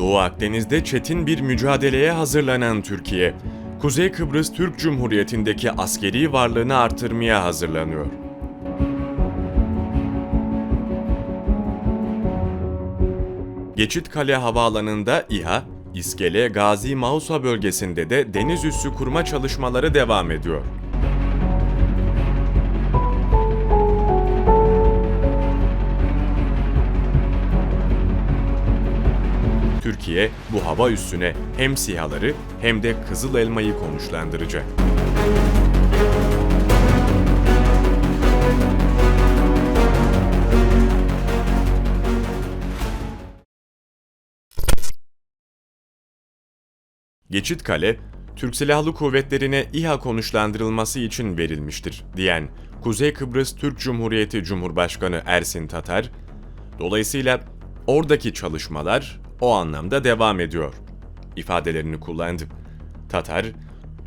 Doğu Akdeniz'de çetin bir mücadeleye hazırlanan Türkiye, Kuzey Kıbrıs Türk Cumhuriyeti'ndeki askeri varlığını artırmaya hazırlanıyor. Geçitkale Havaalanı'nda İHA, İskele Gazi Mausa bölgesinde de deniz üssü kurma çalışmaları devam ediyor. Türkiye bu hava üssüne hem SİHA'ları hem de Kızıl Elma'yı konuşlandıracak. Geçit Kale, Türk Silahlı Kuvvetleri'ne İHA konuşlandırılması için verilmiştir diyen Kuzey Kıbrıs Türk Cumhuriyeti Cumhurbaşkanı Ersin Tatar, dolayısıyla oradaki çalışmalar o anlamda devam ediyor ifadelerini kullandı. Tatar,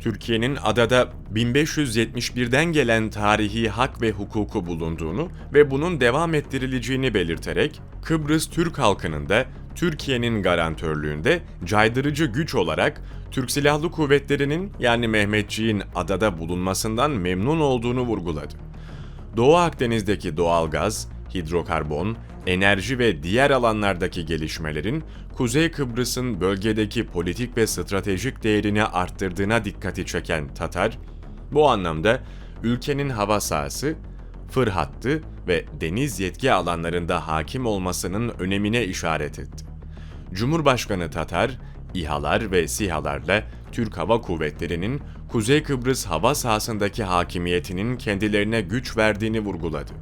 Türkiye'nin adada 1571'den gelen tarihi hak ve hukuku bulunduğunu ve bunun devam ettirileceğini belirterek, Kıbrıs Türk halkının da Türkiye'nin garantörlüğünde caydırıcı güç olarak Türk Silahlı Kuvvetleri'nin yani Mehmetçiğin adada bulunmasından memnun olduğunu vurguladı. Doğu Akdeniz'deki doğalgaz, hidrokarbon, enerji ve diğer alanlardaki gelişmelerin Kuzey Kıbrıs'ın bölgedeki politik ve stratejik değerini arttırdığına dikkati çeken Tatar, bu anlamda ülkenin hava sahası, fır hattı ve deniz yetki alanlarında hakim olmasının önemine işaret etti. Cumhurbaşkanı Tatar, İHA'lar ve SİHA'larla Türk Hava Kuvvetleri'nin Kuzey Kıbrıs hava sahasındaki hakimiyetinin kendilerine güç verdiğini vurguladı.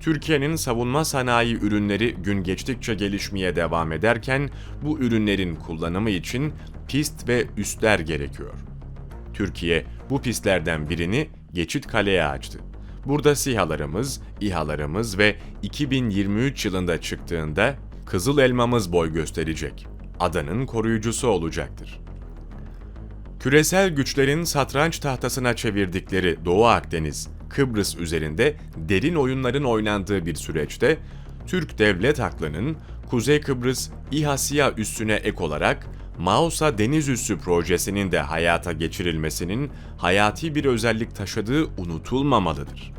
Türkiye'nin savunma sanayi ürünleri gün geçtikçe gelişmeye devam ederken bu ürünlerin kullanımı için pist ve üstler gerekiyor. Türkiye bu pistlerden birini Geçit Kale'ye açtı. Burada SİHA'larımız, İHA'larımız ve 2023 yılında çıktığında Kızıl Elmamız boy gösterecek. Adanın koruyucusu olacaktır. Küresel güçlerin satranç tahtasına çevirdikleri Doğu Akdeniz, Kıbrıs üzerinde derin oyunların oynandığı bir süreçte Türk devlet aklının Kuzey Kıbrıs İHA üssüne ek olarak Mausa Deniz Üssü projesinin de hayata geçirilmesinin hayati bir özellik taşıdığı unutulmamalıdır.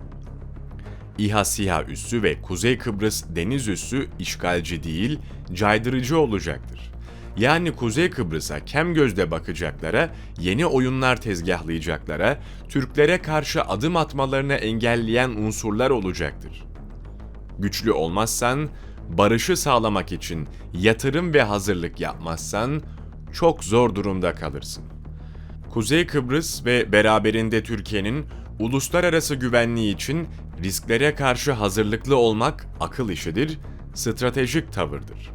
İHA üssü ve Kuzey Kıbrıs Deniz Üssü işgalci değil, caydırıcı olacaktır. Yani Kuzey Kıbrıs'a kem gözle bakacaklara, yeni oyunlar tezgahlayacaklara, Türklere karşı adım atmalarını engelleyen unsurlar olacaktır. Güçlü olmazsan, barışı sağlamak için yatırım ve hazırlık yapmazsan çok zor durumda kalırsın. Kuzey Kıbrıs ve beraberinde Türkiye'nin uluslararası güvenliği için risklere karşı hazırlıklı olmak akıl işidir, stratejik tavırdır.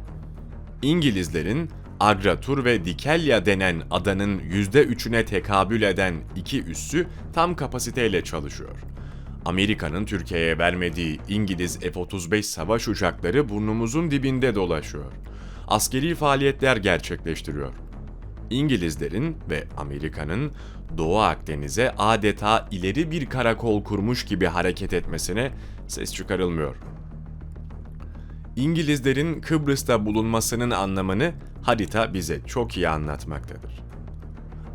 İngilizlerin Agratur ve Dikelya denen adanın %3'üne tekabül eden iki üssü tam kapasiteyle çalışıyor. Amerika'nın Türkiye'ye vermediği İngiliz F-35 savaş uçakları burnumuzun dibinde dolaşıyor. Askeri faaliyetler gerçekleştiriyor. İngilizlerin ve Amerika'nın Doğu Akdeniz'e adeta ileri bir karakol kurmuş gibi hareket etmesine ses çıkarılmıyor. İngilizlerin Kıbrıs'ta bulunmasının anlamını harita bize çok iyi anlatmaktadır.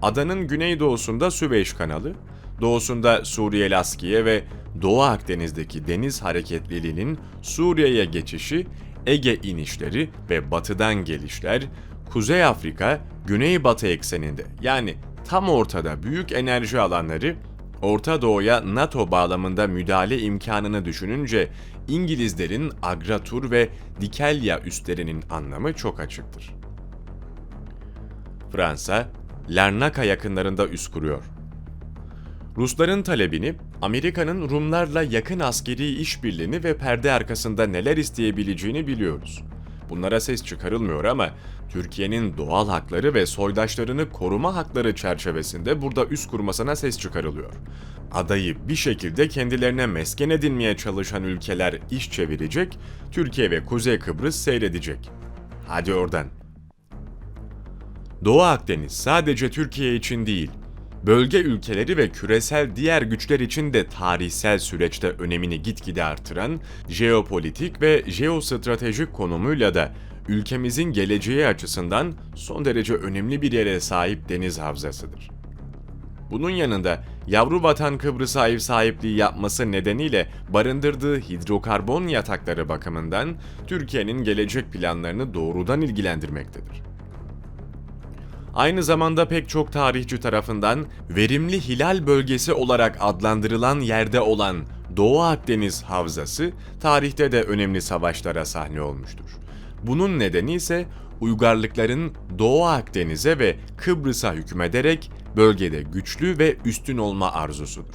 Adanın güneydoğusunda Süveyş kanalı, doğusunda Suriye Laskiye ve Doğu Akdeniz'deki deniz hareketliliğinin Suriye'ye geçişi, Ege inişleri ve batıdan gelişler, Kuzey Afrika, Güneybatı ekseninde yani tam ortada büyük enerji alanları Orta Doğu'ya NATO bağlamında müdahale imkanını düşününce İngilizlerin Agratur ve Dikelya üslerinin anlamı çok açıktır. Fransa, Larnaca yakınlarında üs kuruyor. Rusların talebini, Amerika'nın Rumlarla yakın askeri işbirliğini ve perde arkasında neler isteyebileceğini biliyoruz. Bunlara ses çıkarılmıyor ama Türkiye'nin doğal hakları ve soydaşlarını koruma hakları çerçevesinde burada üs kurmasına ses çıkarılıyor. Adayı bir şekilde kendilerine mesken edinmeye çalışan ülkeler iş çevirecek, Türkiye ve Kuzey Kıbrıs seyredecek. Hadi oradan. Doğu Akdeniz sadece Türkiye için değil, bölge ülkeleri ve küresel diğer güçler için de tarihsel süreçte önemini gitgide artıran, jeopolitik ve jeostratejik konumuyla da ülkemizin geleceği açısından son derece önemli bir yere sahip deniz havzasıdır. Bunun yanında yavru vatan Kıbrıs'a ev sahipliği yapması nedeniyle barındırdığı hidrokarbon yatakları bakımından Türkiye'nin gelecek planlarını doğrudan ilgilendirmektedir. Aynı zamanda pek çok tarihçi tarafından verimli hilal bölgesi olarak adlandırılan yerde olan Doğu Akdeniz Havzası tarihte de önemli savaşlara sahne olmuştur. Bunun nedeni ise uygarlıkların Doğu Akdeniz'e ve Kıbrıs'a hükmederek bölgede güçlü ve üstün olma arzusudur.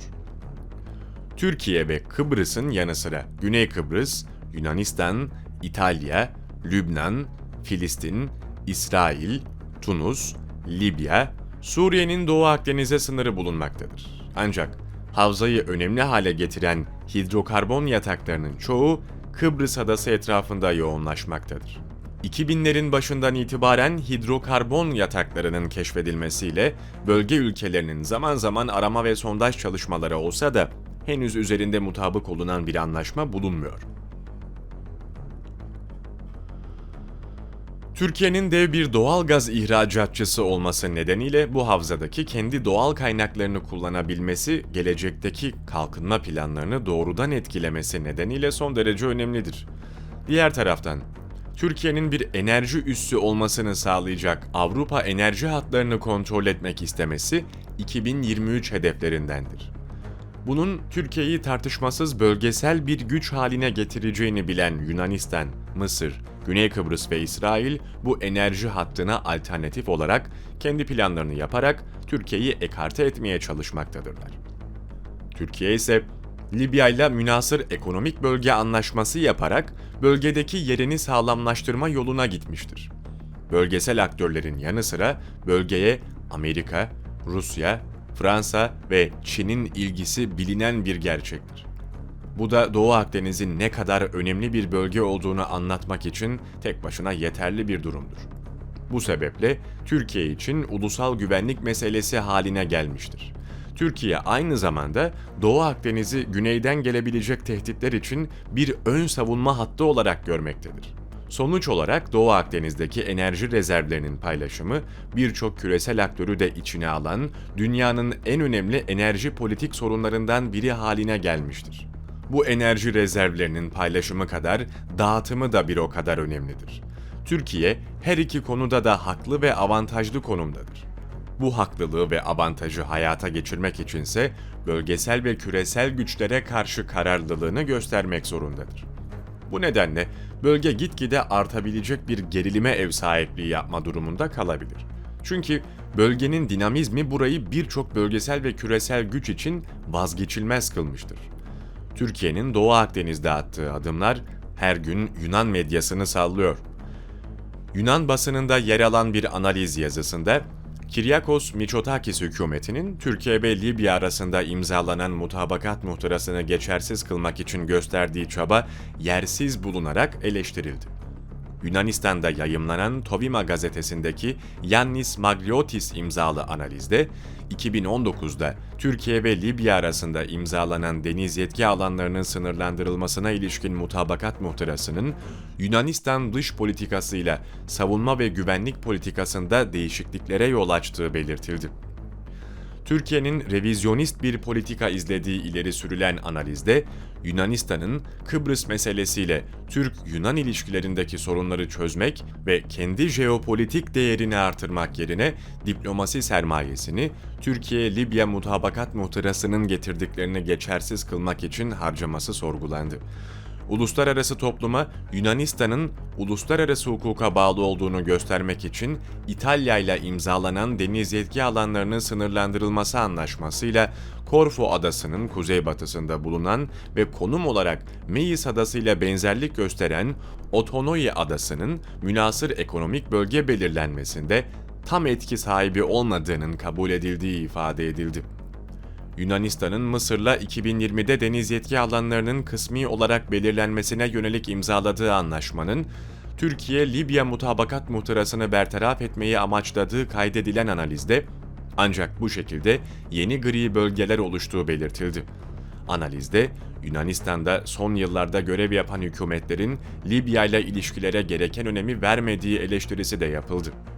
Türkiye ve Kıbrıs'ın yanı sıra Güney Kıbrıs, Yunanistan, İtalya, Lübnan, Filistin, İsrail, Tunus, Libya, Suriye'nin Doğu Akdeniz'e sınırı bulunmaktadır. Ancak havzayı önemli hale getiren hidrokarbon yataklarının çoğu Kıbrıs adası etrafında yoğunlaşmaktadır. 2000'lerin başından itibaren hidrokarbon yataklarının keşfedilmesiyle bölge ülkelerinin zaman zaman arama ve sondaj çalışmaları olsa da henüz üzerinde mutabık olunan bir anlaşma bulunmuyor. Türkiye'nin dev bir doğal gaz ihracatçısı olması nedeniyle bu havzadaki kendi doğal kaynaklarını kullanabilmesi, gelecekteki kalkınma planlarını doğrudan etkilemesi nedeniyle son derece önemlidir. Diğer taraftan, Türkiye'nin bir enerji üssü olmasını sağlayacak Avrupa enerji hatlarını kontrol etmek istemesi 2023 hedeflerindendir. Bunun Türkiye'yi tartışmasız bölgesel bir güç haline getireceğini bilen Yunanistan, Mısır, Güney Kıbrıs ve İsrail bu enerji hattına alternatif olarak kendi planlarını yaparak Türkiye'yi ekarte etmeye çalışmaktadırlar. Türkiye ise Libya ile münasır ekonomik bölge anlaşması yaparak bölgedeki yerini sağlamlaştırma yoluna gitmiştir. Bölgesel aktörlerin yanı sıra bölgeye Amerika, Rusya, Fransa ve Çin'in ilgisi bilinen bir gerçektir. Bu da Doğu Akdeniz'in ne kadar önemli bir bölge olduğunu anlatmak için tek başına yeterli bir durumdur. Bu sebeple Türkiye için ulusal güvenlik meselesi haline gelmiştir. Türkiye aynı zamanda Doğu Akdeniz'i güneyden gelebilecek tehditler için bir ön savunma hattı olarak görmektedir. Sonuç olarak Doğu Akdeniz'deki enerji rezervlerinin paylaşımı birçok küresel aktörü de içine alan dünyanın en önemli enerji politik sorunlarından biri haline gelmiştir. Bu enerji rezervlerinin paylaşımı kadar dağıtımı da bir o kadar önemlidir. Türkiye her iki konuda da haklı ve avantajlı konumdadır. Bu haklılığı ve avantajı hayata geçirmek içinse bölgesel ve küresel güçlere karşı kararlılığını göstermek zorundadır. Bu nedenle bölge gitgide artabilecek bir gerilime ev sahipliği yapma durumunda kalabilir. Çünkü bölgenin dinamizmi burayı birçok bölgesel ve küresel güç için vazgeçilmez kılmıştır. Türkiye'nin Doğu Akdeniz'de attığı adımlar her gün Yunan medyasını sallıyor. Yunan basınında yer alan bir analiz yazısında Kiryakos Mitsotakis hükümetinin Türkiye ve Libya arasında imzalanan mutabakat muhtırasını geçersiz kılmak için gösterdiği çaba yersiz bulunarak eleştirildi. Yunanistan'da yayımlanan Tovima gazetesindeki Yannis Magliotis imzalı analizde 2019'da Türkiye ve Libya arasında imzalanan deniz yetki alanlarının sınırlandırılmasına ilişkin mutabakat muhtırasının Yunanistan dış politikasıyla savunma ve güvenlik politikasında değişikliklere yol açtığı belirtildi. Türkiye'nin revizyonist bir politika izlediği ileri sürülen analizde Yunanistan'ın Kıbrıs meselesiyle Türk-Yunan ilişkilerindeki sorunları çözmek ve kendi jeopolitik değerini artırmak yerine diplomasi sermayesini Türkiye-Libya mutabakat muhtırasının getirdiklerini geçersiz kılmak için harcaması sorgulandı uluslararası topluma Yunanistan'ın uluslararası hukuka bağlı olduğunu göstermek için İtalya ile imzalanan deniz yetki alanlarının sınırlandırılması anlaşmasıyla Korfu adasının kuzeybatısında bulunan ve konum olarak Meis adası ile benzerlik gösteren Otonoi adasının münasır ekonomik bölge belirlenmesinde tam etki sahibi olmadığının kabul edildiği ifade edildi. Yunanistan'ın Mısır'la 2020'de deniz yetki alanlarının kısmi olarak belirlenmesine yönelik imzaladığı anlaşmanın Türkiye-Libya mutabakat muhtırasını bertaraf etmeyi amaçladığı kaydedilen analizde ancak bu şekilde yeni gri bölgeler oluştuğu belirtildi. Analizde Yunanistan'da son yıllarda görev yapan hükümetlerin Libya ile ilişkilere gereken önemi vermediği eleştirisi de yapıldı.